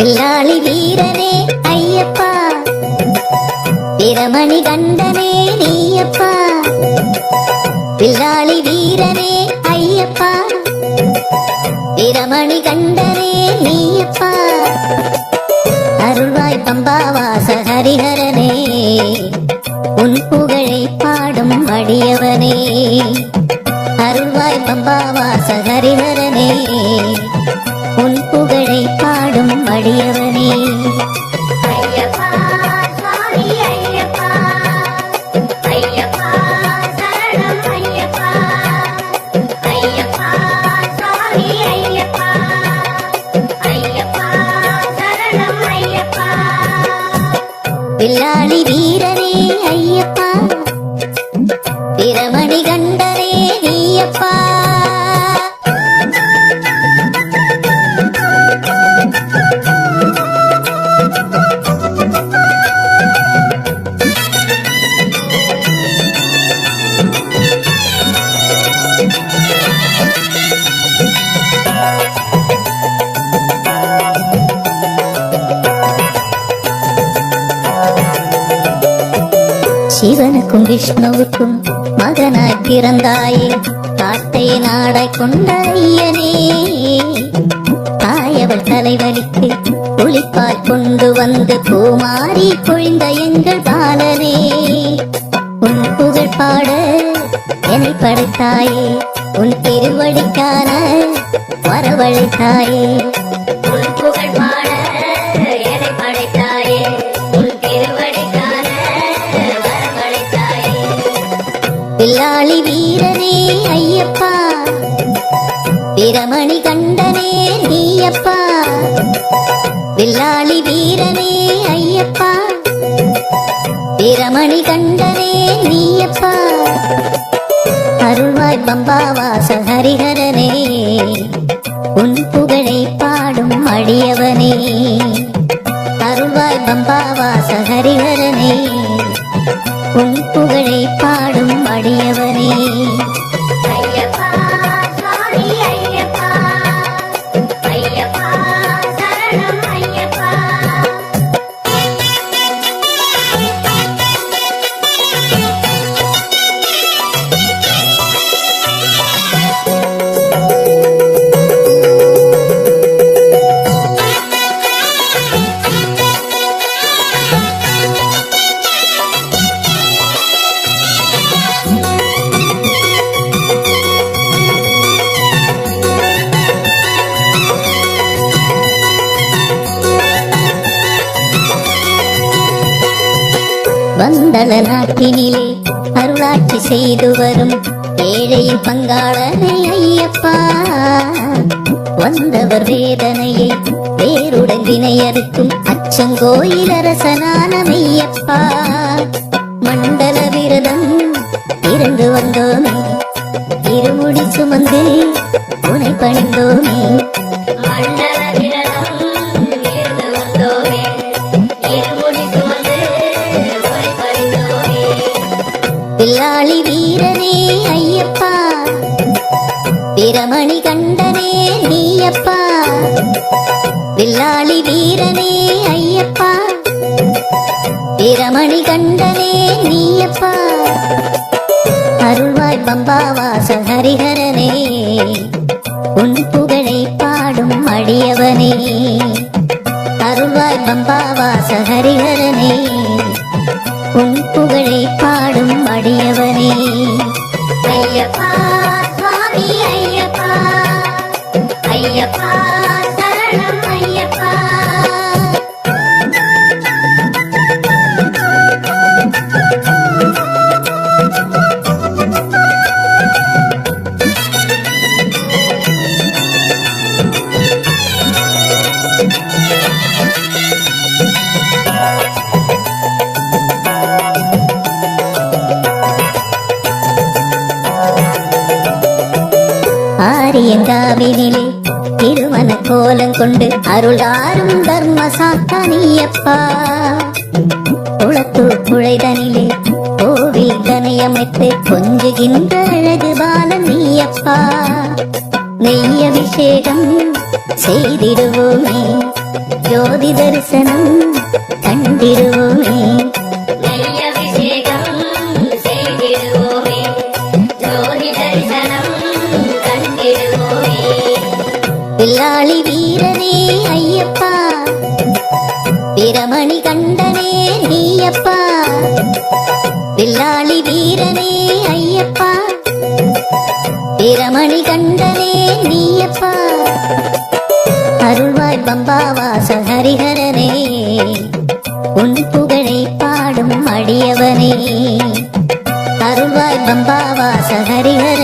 வில்லாளி வீரனே ஐயப்பா. பிரமணி கண்டனே நீயப்பா. வில்லாளி வீரனே ஐயப்பா. பிரமணி கண்டனே நீயப்பா. அருள்வாய் பம்பாவாச ஹரிஹரனே உன் புகழை பாடும் அடியவனே அருள்வாய் பம்பாவாச ஹரிஹரனே பாடும் அடியவனே. சிவனுக்கும் விஷ்ணுவுக்கும் மகனாய் பிறந்தாயே. காட்டை நாடாய் கொண்ட ஐயனே. தாயவள் தலைவலிக்கு புலிப்பால் கொண்டு வந்து பூமாரி பொழிந்த எங்கள் பாலனே. உன் புகழ் பாட என்னை படைத்தாயே. உன் திருவடிக்கான வரவழைத்தாயே. உன் புகழ் பாட வீரமணி கண்டனே நீயப்பா. வில்லாளி வீரனே ஐயப்பா. வீரமணி கண்டனே நீயப்பா. அருள்வாய் பம்பாவாச ஹரிஹரனே உன் புகழை பாடும் அடியவனே. அருள்வாய் பம்பாவாச ஹரிஹரனே உன் புகழை பாடும் அடியவனே. வந்தன நாட்டினிலே அருளாட்சி செய்து வரும் ஏழையின் பங்காளனை ஐயப்பா. வந்தவர் வேதனையை வேருடன் வினையறுக்கும் அச்சங்கோயில் அரசனான மெய்யப்பா. மண்டல விரதம் இருந்து வந்தோமே பில்லாளி வீரனே ஐயப்பா. பிரமணி கண்டனே நீயப்பா. வில்லாளி வீரனே ஐயப்பா. பிரமணி கண்டனே நீயப்பா. அருள்வாய் பம்பாவாச ஹரிஹரனே. உன் புகழை பாடும் அடியவனே. அருள்வாய் பம்பாவாச ஹரிஹரனே. உன் ஐயப்பா சுவாமி ஆரியங்காவினிலே திருமண கோலம் கொண்டு அருளாரும் தர்ம சாத்தானியப்பா குளத்து குழைதனிலே கோவில் தனையமைத்து கொஞ்சுகின்ற அழகு பாலன் நீயப்பா. நெய் அபிஷேகம் செய்திடுவோமே ஜோதி தரிசனம் கண்டிடுவோமே. நெய் பில்லாளி வீரனே ஐயப்பா. பிரமணி கண்டனே நீயப்பா. பில்லாளி வீரனே ஐயப்பா. பிரமணி கண்டனே நீயப்பா. அருள்வாய் பம்பாவாச ஹரிஹரனே. உன் புகழை பாடும் அடியவனே. அருள்வாய் பம்பாவாச ஹரிஹர